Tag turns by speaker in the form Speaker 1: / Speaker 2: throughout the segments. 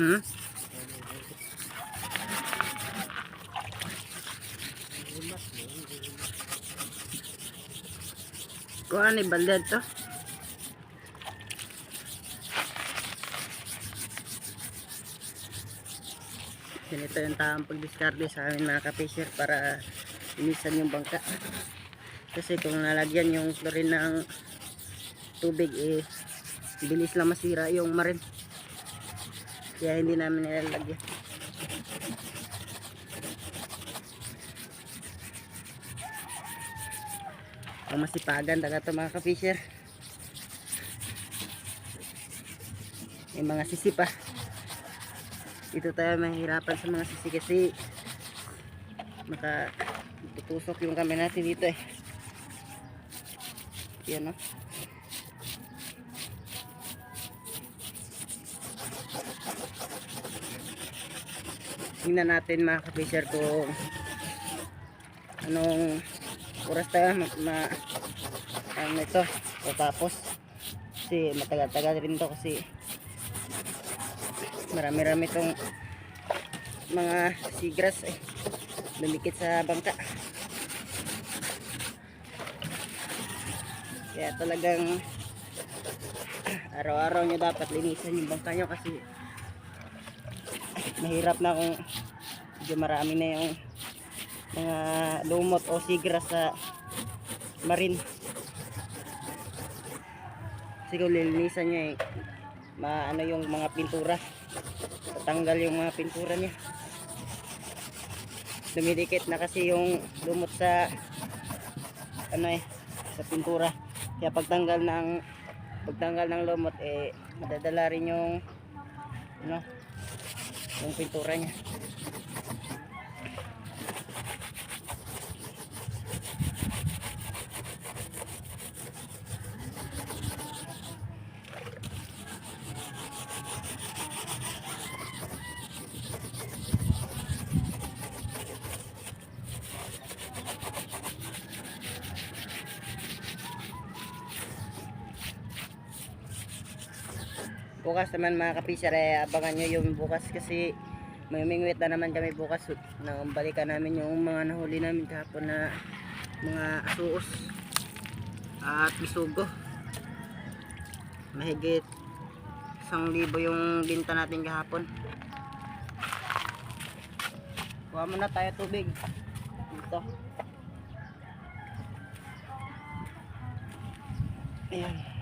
Speaker 1: Hmm? Kuha ni baldad to. Ganito yung tamang pagdiscarte sa amin mga ka-fisher para inisan yung bangka. Kasi kung nalagyan yung chlorine ng tubig eh bilis lang masira yung marin. Kaya hindi namin nilalagyan. Ang masipagan daga to mga ka-fisher. May mga sisi pa. Dito tayo mahirapan sa mga sisi kasi maka tutusok yung kamay natin dito eh. Yan no. Tingnan natin mga ka-fisher kung anong oras tayo ma, ma ano ito tapos kasi matagal-tagal rin to kasi marami-rami tong mga sigras eh. Lumikit sa bangka. Kaya talagang araw-araw nyo dapat linisan yung bangka nyo kasi mahirap na kung medyo marami na yung mga lumot o sigras sa marin kasi kung lilinisan nyo eh maano yung mga pintura. Tatanggal yung mga pintura niya. Dumidikit na kasi yung lumot sa ano eh sa pintura. Kaya pagtanggal ng pagtanggal ng lumot eh madadala rin yung ano yung pintura niya bukas naman mga kapisar eh, abangan nyo yung bukas kasi may mingwit na naman kami bukas. Na balikan namin yung mga nahuli namin kahapon na mga asuos at bisugo mahigit isang libo yung binta natin kahapon. Kuha muna tayo tubig. Dito. Ayan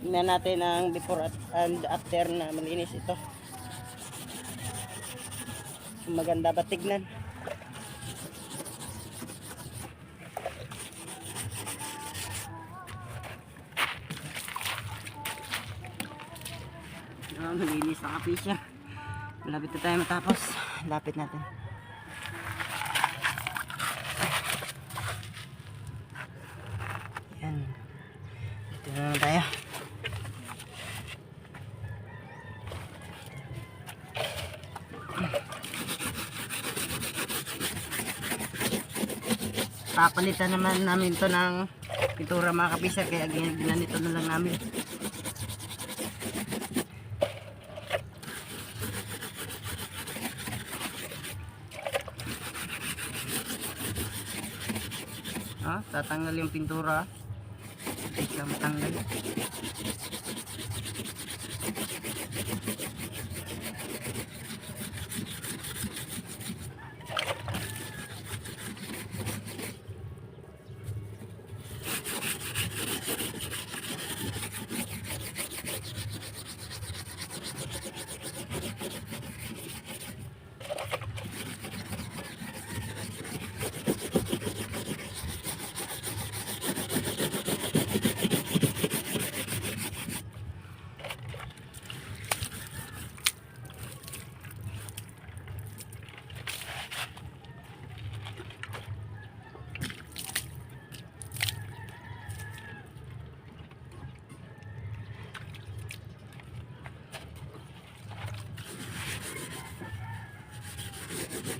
Speaker 1: Tingnan natin ang before at, and after na malinis ito. Maganda ba tignan? Ah, malinis ang kapi siya. Malapit na tayo matapos. Lapit natin. Yan. Dito na tayo. Papalitan naman namin to ng pintura mga kapisar kaya gin- ginanito na lang namin. Ah, tatanggal yung pintura. Hindi siya matanggal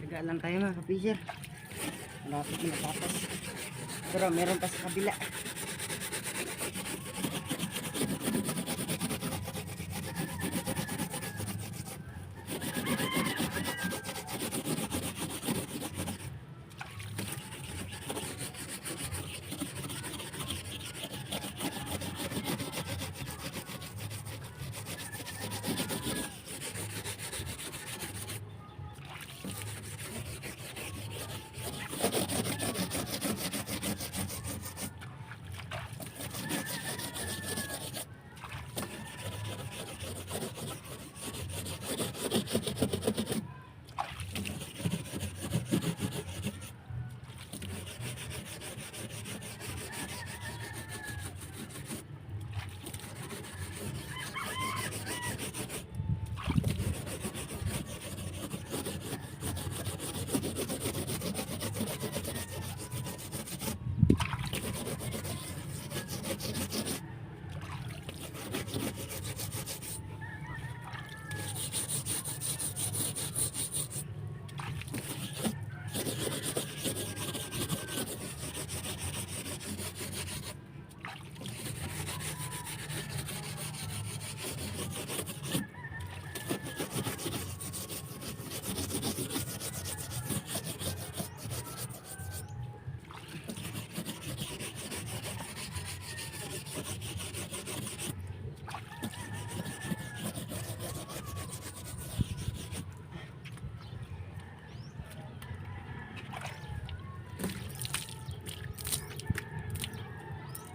Speaker 1: Taga lang tayo mga kapisir. Malapit na matapos. Pero meron pa sa kabila.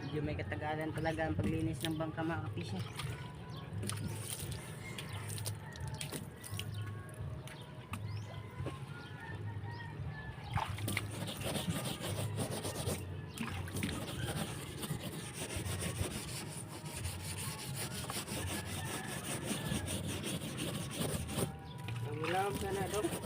Speaker 1: Medyo may katagalan talaga ang paglinis ng bangka mga kapisir. Ang ulam.